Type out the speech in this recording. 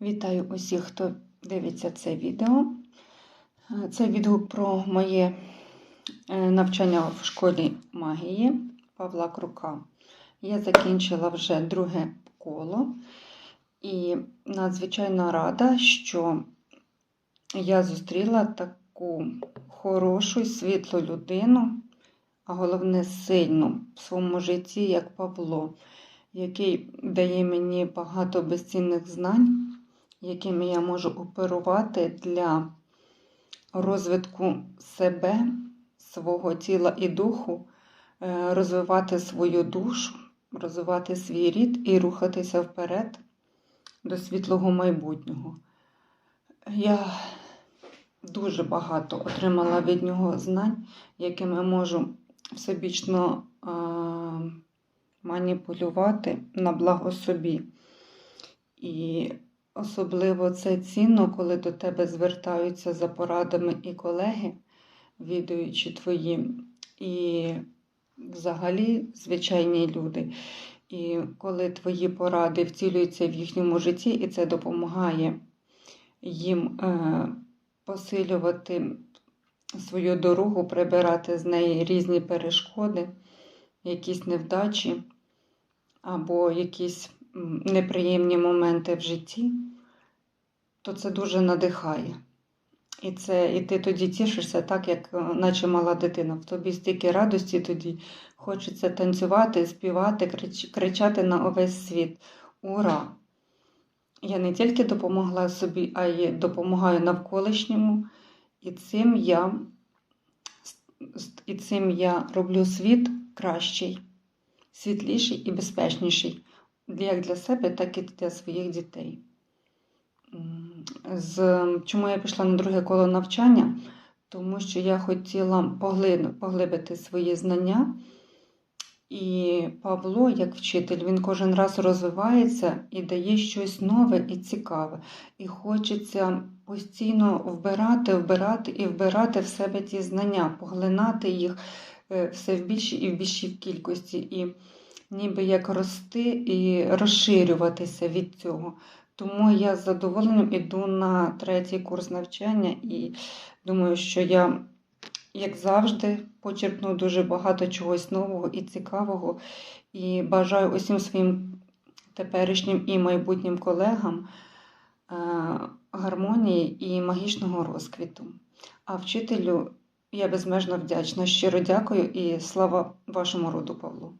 Вітаю усіх, хто дивиться це відео. Е, Це відгук про моє е, навчання в школі магії Павла Крука. Я закінчила вже друге коло і надзвичайно рада, що я зустріла таку хорошу і світлу людину, а головне сильну в своєму житті, як Павло, який дає мені багато безцінних знань якими я можу оперувати для розвитку себе, свого тіла і духу, е, розвивати свою душу, розвивати свій рід і рухатися вперед до світлого майбутнього. Я дуже багато отримала від нього знань, якими можу всебічно е, маніпулювати на благо собі. І Особливо це цінно, коли до тебе звертаються за порадами і колеги, відуючи твої, і взагалі звичайні люди. І коли твої поради втілюються в їхньому житті, і це допомагає їм е, посилювати свою дорогу, прибирати з неї різні перешкоди, якісь невдачі або якісь неприємні моменти в житті то це дуже надихає. І це, і ти тоді тішишся так, як е, наче мала дитина. В тобі стільки радості тоді хочеться танцювати, співати, крич, кричати на увесь світ. Ура! Я не тільки допомогла собі, а й допомагаю навколишньому. І цим я, і цим я роблю світ кращий, світліший і безпечніший як для себе, так і для своїх дітей з чому я пішла на друге коло навчання, тому що я хотіла поглибити свої знання. І Павло, як вчитель, він кожен раз розвивається і дає щось нове і цікаве. І хочеться постійно вбирати, вбирати і вбирати в себе ті знання, поглинати їх е, все в більшій і в більшій кількості, і ніби як рости і розширюватися від цього. Тому я з задоволенням іду на третій курс навчання і думаю, що я, як завжди, почерпну дуже багато чогось нового і цікавого. І бажаю усім своїм теперішнім і майбутнім колегам е, гармонії і магічного розквіту. А вчителю я безмежно вдячна. Щиро дякую і слава вашому роду, Павлу.